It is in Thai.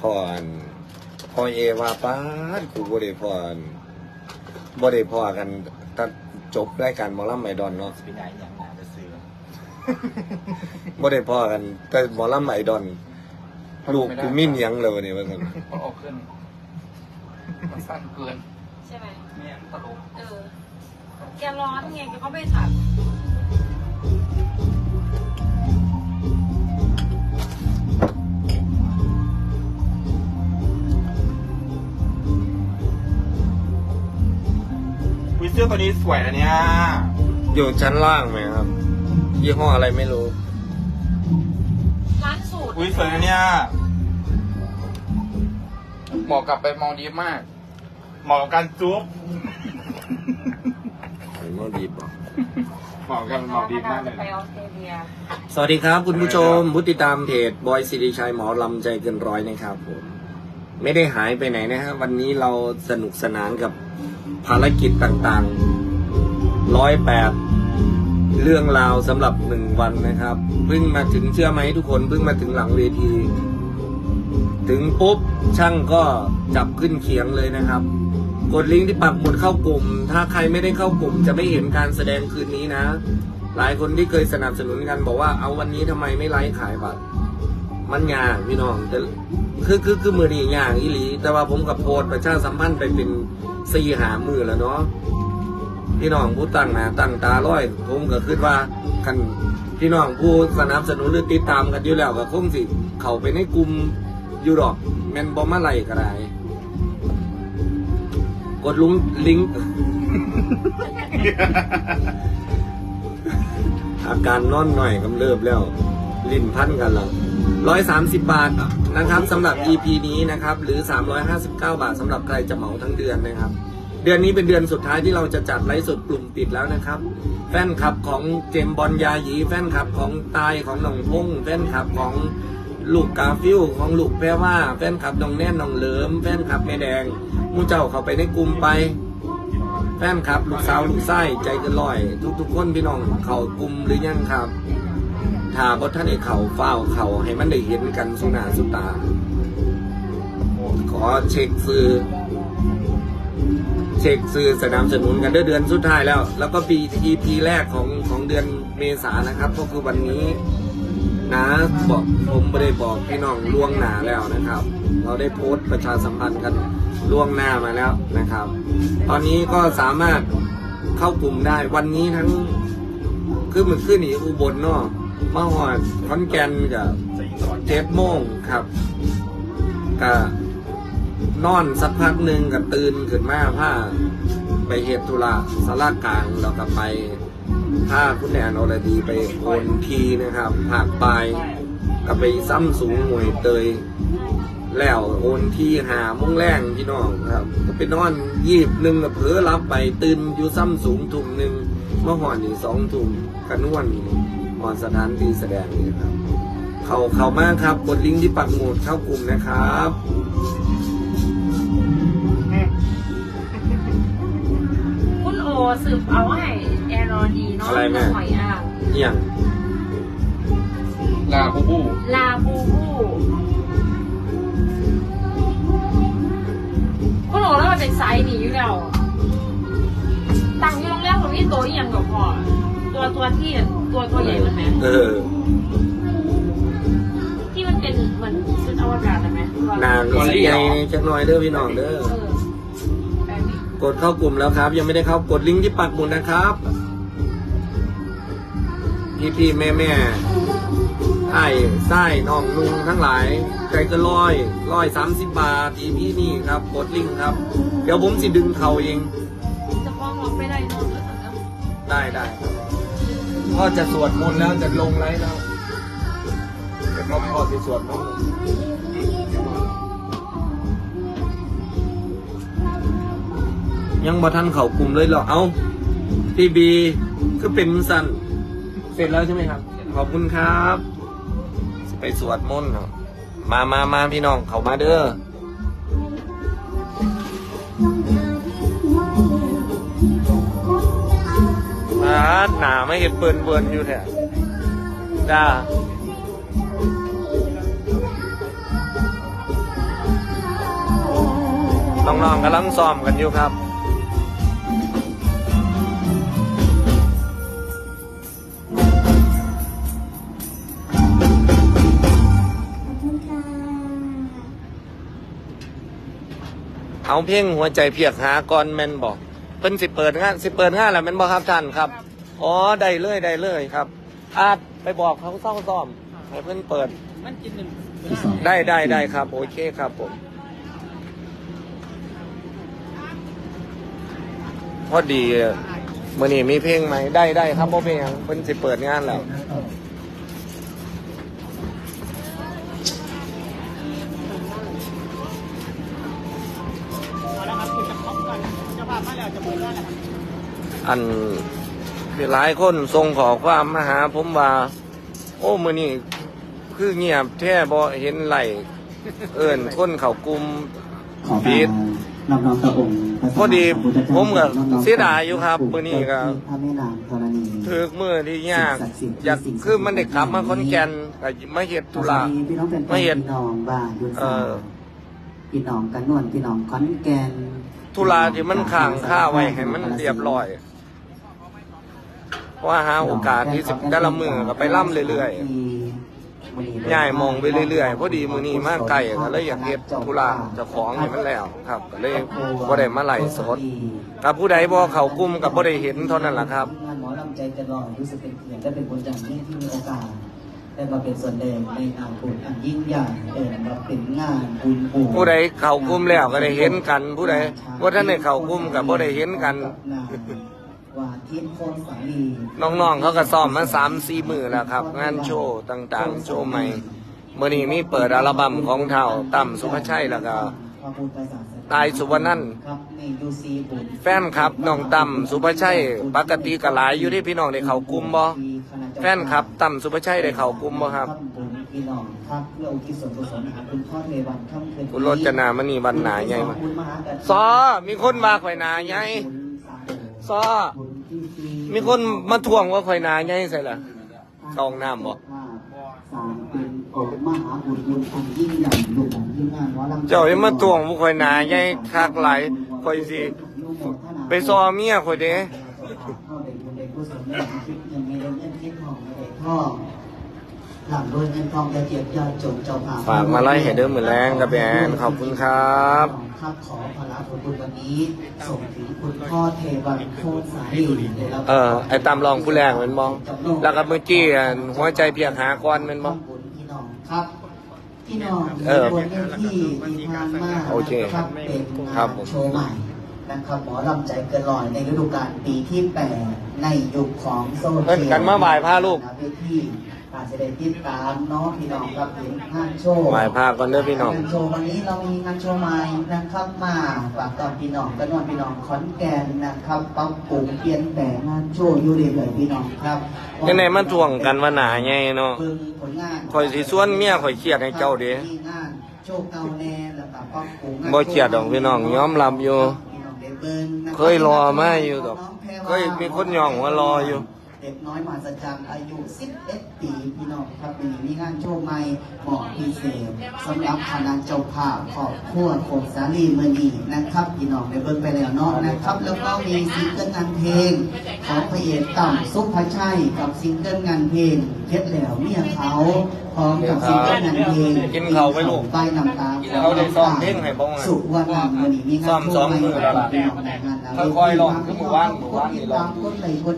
พ่ออันพ่อเอว่าป้าดกูบ่ได้พ่ออันบ่ได้พ่อกันถ้าจบรายการหมอลำไอดอนเนาะเป็นไงอย่างน่าจะซื้อบ่ได้พ่อกัน แต่หมอลำไอดอนลูกกูมิ่นหยังเลยวันนี้ว่าซั่นก็ออกขึ้นมันสั้นเกินใช่ไหมเนี่ยตลกเออแกร้อนไงแกก็ไม่ตัด สื้อตัวนี้สวยนะเนี่ยอยู่ชั้นล่างไหมครับ ยี่ห้ออะไรไม่รู้ ร้านสูตรอุ้ยสวยนะเนี่ยเหมาะกับไปมองดีฟมาก เหมาะกับการจุ๊บไอ้หมอดีบอกเหมาะกับมองดีฟมากเลยไปออสเตรเลียสวัสดีครับคุณผู้ชมผู้ติดตามเพจบอยสิริชัยหมอลำใจเกินร้อยนะครับผม ไม่ได้หายไปไหนนะครับวันนี้เราสนุกสนานกับ ภารกิจต่างๆร้อยแปดเรื่องราวสำหรับหนึ่งวันนะครับเพิ่งมาถึงเชื่อไหมทุกคนเพิ่งมาถึงหลังเวที ถึงปุ๊บช่างก็จับขึ้นเขียงเลยนะครับ กดลิงก์ที่ปักหมุดเข้ากลุ่ม ถ้าใครไม่ได้เข้ากลุ่ม จะไม่เห็นการแสดงคืนนี้นะ หลายคนที่เคยสนับสนุนกันบอกว่าเอาวันนี้ทำไมไม่ไลฟ์ขายบัตรมันยากพี่น้องแต่คือคือคือมือนี่ยากอีหลี แต่ว่าผมกับโพสประชาสัมพันธ์ไปเป็น สี่หามือแล้วเนาะพี่น้องผู้ตั้งหนาตั้งตาร้อยผมก็คิดว่าคันพี่น้องผู้สนับสนุนหรือติดตามกันอยู่แล้วก็คงสิ เข้าไปในกลุ่มอยู่ดอกแมนบอมาไลก็ได้กดลุงลิงก์อาการนอนหน่อยกำเริบแล้ว ลิ้นพันกันแล้ว ร้อยสามสิบบาทนะครับสำหรับ EP นี้นะครับ หรือ 359 บาทสำหรับใครจะเหมาทั้งเดือนนะครับ เดือนนี้เป็นเดือนสุดท้ายที่เราจะจัดไลฟ์สดกลุ่มปิดแล้วนะครับ แฟนคลับของเจมบอลยาหยี แฟนคลับของตายของหนองพงแฟนคลับของลูกกาฟิลของลูกแพรว่า แฟนคลับน้องแน่นน้องเหลิม แฟนคลับแม่แดงมูเจ้าเข้าไปในกลุ่มไป แฟนครับลูกสาวลูกไส้ใจกันลอย ทุกๆคนพี่น้องเขากลุ่มหรือยังครับ ถ้าบท่านได้เขาเฝ้าเขาให้มันได้เห็นกันสุนาสุตา ขอเช็คซื้อเช็คซื้อสนับสนุนกันเดือนเดือนสุดท้ายแล้ว แล้วก็ปี EP แรกของของเดือนเมษานนะครับ ก็คือวันนี้นะบอกผมไม่ได้บอกพี่น้องล่วงหน้าแล้วนะครับ เราได้โพสต์ประชาสัมพันธ์กันล่วงหน้ามาแล้วนะครับ ตอนนี้ก็สามารถเข้ากลุ่มได้วันนี้ทั้งคือมันขึ้นอีอุบลเนาะ มาหอดขอนแก่นกับเจ็ดโมงครับก็นอนสักพักหนึ่งกับตื่นขึ้นมาผ้าไปเหตุธุระสารากลางแล้วก็ไปถ้าคุณแอนอรดีไปโอนทีนะครับภาคปลายก็ไปซ้ำสูงหวยเตย แล้วโอนที่หามุ้งแรงพี่น้องครับ ก็ไปนอนยีบหนึ่งกับเผลอรับไปตื่นอยู่ซ้ำสูงถุ่มหนึ่งเมื่อหอนอีกสองถุ่มกันนวน หอนสถานที่แสดงนี่ครับ เขาเขามากครับ กดลิงก์ที่ปักหมุดเข้ากลุ่มนะครับคุณโอสืบเอาให้แอรอดีเนาะอะไรแม่ หอยอ่างเอี่ยงลาบูบูลาบูบูคุณโอแล้วมันเป็นไซส์นี้อยู่แล้ว ตังค์อยู่โรงแรมตรงนี้ตัวอหยังกับพอ ตัวตัวที่ตัวตัวใหญ่มันไหมเออ ที่มันเป็นเหมือนชุดอวกาศใช่ไหมนานก็สิใหญ่จักหน่อยเด้อพี่น้องเด้อ เออแบบนี้กดเข้ากลุ่มแล้วครับ ยังไม่ได้เข้ากดลิงก์ที่ปักหมุดนะครับ พี่พี่แม่แม่ไอ้ไส้น้องลุงทั้งหลายใจก็ร้อยร้อยสามสิบบาทอีพี่นี่ครับกดลิงก์ครับ เดี๋ยวผมสิดึงเขาเอง จะฟ้องร้องไปได้เนอะ ได้ได้ครับ ก็จะสวดมนต์แล้วจะลงไลฟ์แล้วเดี๋ยวผมขอที่สวดมนต์ยังบ่ทันเขากลุ่มเลยเหรอเอาพี่บีคือเป็นสันเสร็จแล้วใช่ไหมครับ ขอบคุณครับ ไปสวดมนต์ครับมามามาพี่น้องเขามาเด้อ มาหนาไม่เห็นเปินเปินอยู่แท้จ้าน้องๆกำลังซ้อมกันอยู่ครับเอาเพลงหัวใจเพียกหาก่อนแม่นบอกเพิ่นสิเปิดงานสิเปิดงานแล้วแม่นบ่ครับท่านครับ อ๋อได้เลยได้เลยครับ อาจไปบอกเขาเศร้าซ้อมให้เพิ่นเปิด มันกินหนึ่งได้ได้ได้ครับ โอเคครับผม พอดีมื่อนี้มีเพลงไหมได้ได้ครับพ่อเพลงเพิ่นสิเปิดงานแล้วอัน หลายคนส่งขอความมาหาผมว่า โอ้มือนี้คือเงียบแท้บ่เห็นไหลเอิ้นคนเขากลุ่มขอฟีการดน้อมน้อมต่อองค์พระสัมพอดีสัมพุทธเจ้าผมก็น้อมน้อมเสียดายอยู่ครับมื้อนี้ก็พระแม่นางธรณีถือมือที่ยากอยากคือมันได้กลับมาคอนแก่นก็มาเฮ็ดธุระพี่น้องเป็นไม่เห็นพี่น้องบ้านยุนเอ่สาอพี่น้องกันนวลพี่น้องขอนแก่นธุระที่มันค้างค่าไว้ให้มันเรียบร้อย เพราะว่าหาโอกาสที่สิแต่ละมือก็ไปล่ำเรื่อยๆย้ายมองไปเรื่อยๆพอดีมื้อนี้มาไกลก็เลยอยากเฮ็ดธุระเจ้าของให้มันแล้วครับก็เลยบ่ได้มาไล่สดกับผู้ใดบ่เข้ากลุ่มกับบ่ได้เห็นเท่านั้นล่ะครับงานหมอลำใจกันลอยรู้สึกเป็นเกียรติและเป็นบุญอย่างยิ่งที่มีโอกาสได้มาเป็นส่วนหนึ่งในงานบุญอันยิ่งใหญ่เอ่มาเป็นงานบุญปู่ผู้ใดเข้ากลุ่มแล้วก็ได้เห็นกัน ผู้ใดบ่ทันได้เข้ากลุ่มก็บ่ได้เห็นกัน ว่าทีมโคนสาลีน้องๆเขาก็ซ้อมมา3-4มื้อแล้วครับ งานโชว์ต่างๆ โชว์ใหม่เมื้อนี้มีเปิดอัลบั้มของเฒ่าตั้มสุภาชัยแล้วก็ตายสุวรรณันท์ครับนี่ยูซีบุญแฟนครับน้องตั้มสุภาชัยปกติก็หลายอยู่ที่พี่น้องได้เขากุมบ่แฟนครับตั้มสุภาชัยได้เขากุมบ่ครับบุญพี่น้องครับเพื่ออุทิศส่วนกุศลหาคุณพ่อเทวันค่ำคืนคุณรจนามณีวันหนาใหญ่มาซอมีคนมาข่อยหนาใหญ่ ซอมีคนมาทวงว่าข่อยหนาไงใส่ล่ะเข้าห้องน้ำบ่สามเป็นโอมหาบุญบุญอันยิ่งใหญ่ลูกของที่งานหมอลำเจ้าอย่ามาทวงว่าข่อยหนาใหญ่คักหลายข่อยสิไปซอเมียข่อยเด้ หลังด้วยเงินทองจะเกียรติยอดจงเจ้าภาพฝากมาไล่ให้เด้อมื้อแรงกับแอนขอบคุณครับครับขอพระผลบุญวันนี้ส่งถึงคุณพ่อเทวันโคตรสายได้รับเออไอ้ตามรองผู้แรกแม่นบ่แล้วก็เมื่อกี้อันหัวใจเพียงหาก่อนแม่นบ่บุญพี่น้องครับพี่น้องเออบนเรื่องที่มีทางมากโอเคครับเป็นครังาบนผมโชว์ใหม่นะครับหมอลำใจเกินลอยในฤดูกาลปีที่แปดในยุคของโซเชียลเพิ่นกันมาบ่ายพาลูกเวที อาจจะได้ติดตามเน้องพี่น้องครับเห็นงานโชว์ไหว้พระก่อนเด้อพี่น้อง งานโชว์วันนี้เรามีงานโชว์ใหม่นะครับมาฝากตอนพี่น้องกันนอนพี่น้องขอนแก่นนะครับปรับปรุงเปลี่ยนแปลงงานโชว์อยู่เรื่อยๆพี่น้องครับยังไงมันทวงกันว่าหนาใหญ่เนาะเบิ่งผลงานข่อยสิส่วนเมียข่อยเครียดให้เจ้าเด้มีงานโชว์เก่าแน่แล้วก็ปรับปรุงงานบ่เครียดดอกพี่น้องยอมรับอยู่พี่น้องได้เบิ่งนะบเคยรอมาอยู่ดอกเคยมีคนย่องว่ารออยู่ เด็กน้อยมาสัจจันอายุ 11 ปีพี่น้องครับวันนี้มีงานโชว์ใหม่เหมาะพิเศษสำหรับคณะเจ้าภาพครอบครัวโคกสาลีเมือนีนะครับพี่น้องได้เบิ่งไปแล้วเนาะนะครับ แล้วก็มีซิงเกิลงานเพลง ของพระเอกต่ำซุปพระชัยกับซิงเกิลงานเพลงเพชรแหล้วเมียเขาพร้อมกับซิงเกิลงานเพลงกินข้าวไปลูกใบน้ำตาเขาได้ซ้อมเพลงให้บ้างอะสุวรรณมือนีมีงานซ้อมสองมื้อแล้วล่ะพี่น้องในงานค่อยๆลองคือหมู่บ้านหมู่บ้านนี่ลองกดไลค์กด